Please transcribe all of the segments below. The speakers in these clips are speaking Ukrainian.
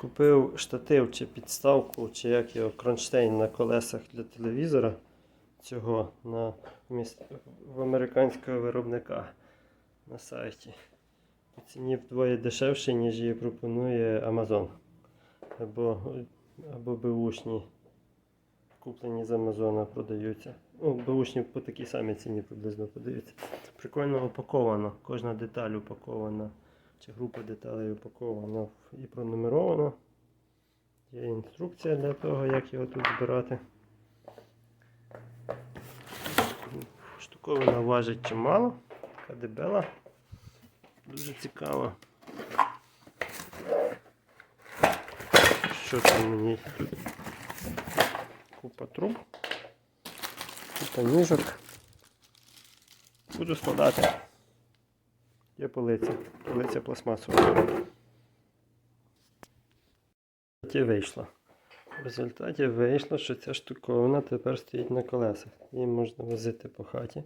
Купив штатив чи підставку, чи як його кронштейн на колесах для телевізора цього на міс- в американського виробника на сайті. По ціні вдвоє дешевше, ніж її пропонує Amazon. Або, або беушні, куплені з Амазона, продаються. Ну, беушні по такій самій ціні приблизно продаються. Прикольно упаковано. Кожна деталь упакована, чи група деталей упакована і пронумерована. Є інструкція для того, як його тут збирати. Штуковина важить чимало, така дебела. Дуже цікаво. Що там мені? Купа труб, купа ніжок. Буду складати. Є полиця. Полиця пластмасова. В вийшло. В результаті вийшло, що ця штуковина тепер стоїть на колесах. Її можна возити по хаті.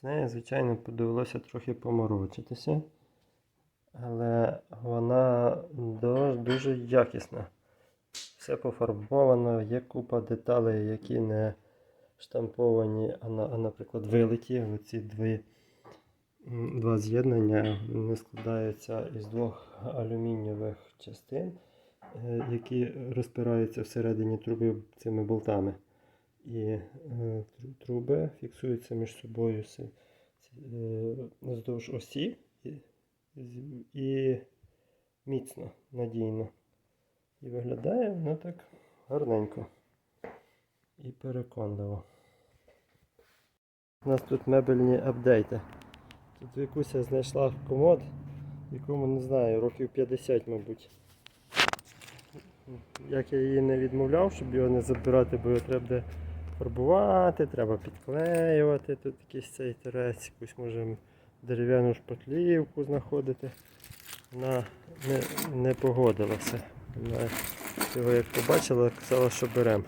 З нею, звичайно, довелося трохи поморочитися. Але вона дуже якісна. Все пофарбовано, є купа деталей, які не штамповані, а, на- а наприклад, вилиті. Оці дві, два з'єднання вони складаються із двох алюмінієвих частин, е, які розпираються всередині труби цими болтами. І е, труби фіксуються між собою с- е, вздовж осі і міцно, надійно. І виглядає воно так гарненько і переконливо. У нас тут мебельні апдейти. Тут Вікуся знайшла комод, якому не знаю, років 50, мабуть. Як я її не відмовляв, щоб його не забирати, бо його треба буде фарбувати, треба підклеювати. Тут якийсь цей терець, якусь може дерев'яну шпатлівку знаходити. Вона не, не погодилася. Вона його як побачила, казала, що беремо.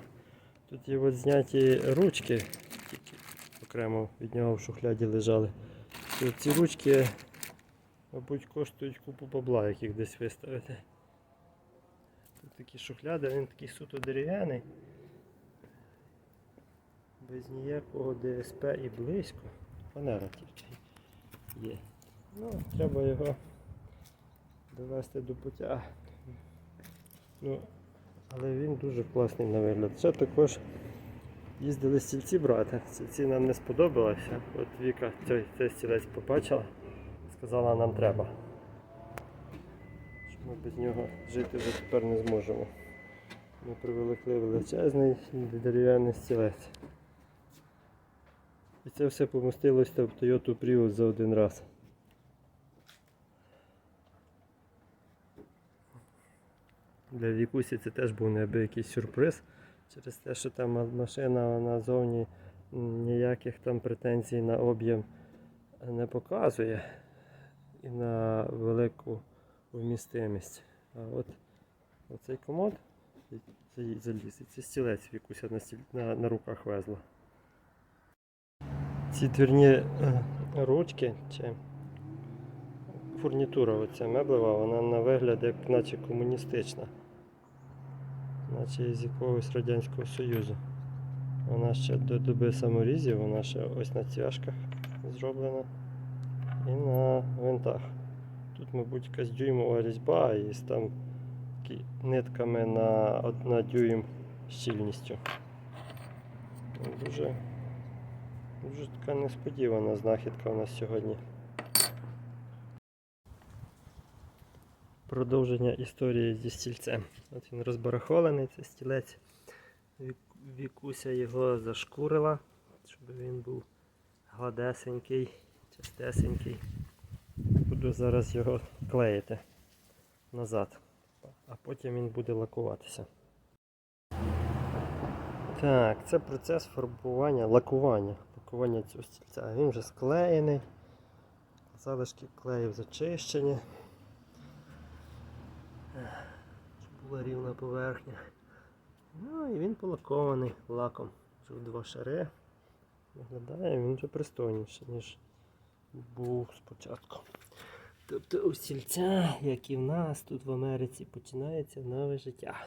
Тут є от зняті ручки, окремо від нього в шухляді лежали. Ці ручки, мабуть, коштують купу бабла, як їх десь виставити. Тут такі шухляди, він такий суто дерев'яний. Без ніякого ДСП і близько. Фанера тільки є. Ну, треба його довести до пуття. Ну, але він дуже класний на вигляд. Ще також їздили стільці брати. Стільці нам не сподобалося. От Віка цей, цей стілець побачила, сказала нам треба. Що ми без нього жити вже тепер не зможемо. Ми привлекли величезний дерев'яний стілець. І це все помістилося в Toyota Prius за один раз. Для Вікусі це теж був неабиякий сюрприз. Через те, що там машина вона зовні ніяких там претензій на об'єм не показує і на велику вмістимість. А от оцей комод цей заліз, і це стілець Вікуся на, на, на руках везла. Ці двірні е, ручки чи фурнітура оця меблева, вона на вигляд як наче комуністична. Наче із якогось Радянського Союзу. Вона ще до доби саморізів, вона ще ось на цяжках зроблена і на винтах. Тут, мабуть, якась дюймова різьба із там нитками на, на дюйм щільністю. Дуже, дуже така несподівана знахідка у нас сьогодні. Продовження історії зі стільцем. От він розбарахолений, цей стілець. Вікуся його зашкурила, щоб він був гладесенький, чистесенький. Буду зараз його клеїти назад, а потім він буде лакуватися. Так, це процес фарбування, лакування, лакування цього стільця. Він вже склеєний. Залишки клеїв зачищені. Щоб була рівна поверхня. Ну і він полакований лаком. Вже два шари. Виглядає він вже пристойніше, ніж був спочатку. Тобто у стільця, як і в нас тут в Америці, починається нове життя.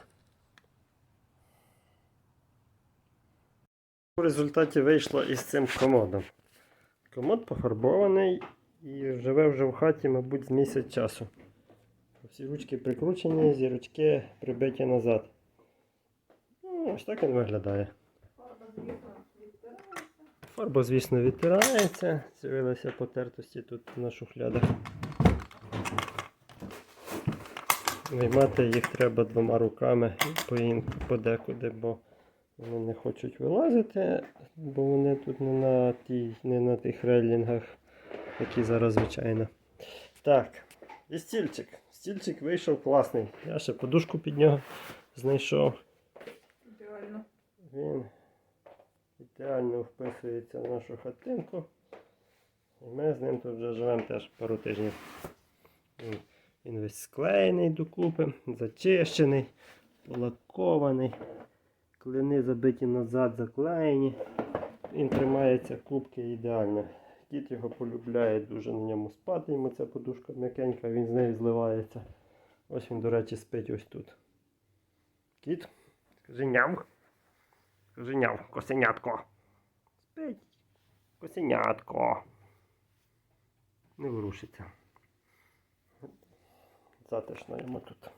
У результаті вийшло із цим комодом. Комод пофарбований і живе вже в хаті, мабуть, з місяць часу. Всі ручки прикручені, зірочки прибиті назад. Ну, ось так він виглядає. Фарба, звісно, відтирається. З'явилися потертості тут на шухлядах. Виймати їх треба двома руками і по- подекуди, бо вони не хочуть вилазити, бо вони тут не на, тій, не на тих рейлінгах, які зараз звичайно. Так, і стільчик. Стільчик вийшов класний. Я ще подушку під нього знайшов. Ідеально. Він ідеально вписується в нашу хатинку. І ми з ним тут вже живемо теж пару тижнів. Він, весь склеєний докупи, зачищений, полакований, клини забиті назад, заклеєні. Він тримається кубки ідеально. Кіт його полюбляє дуже на ньому спати, йому ця подушка м'якенька, він з нею зливається. Ось він, до речі, спить ось тут. Кіт, скажи ням. Скажи няв, косенятко. Спить. Косенятко. Не ворушиться. Затишно йому тут.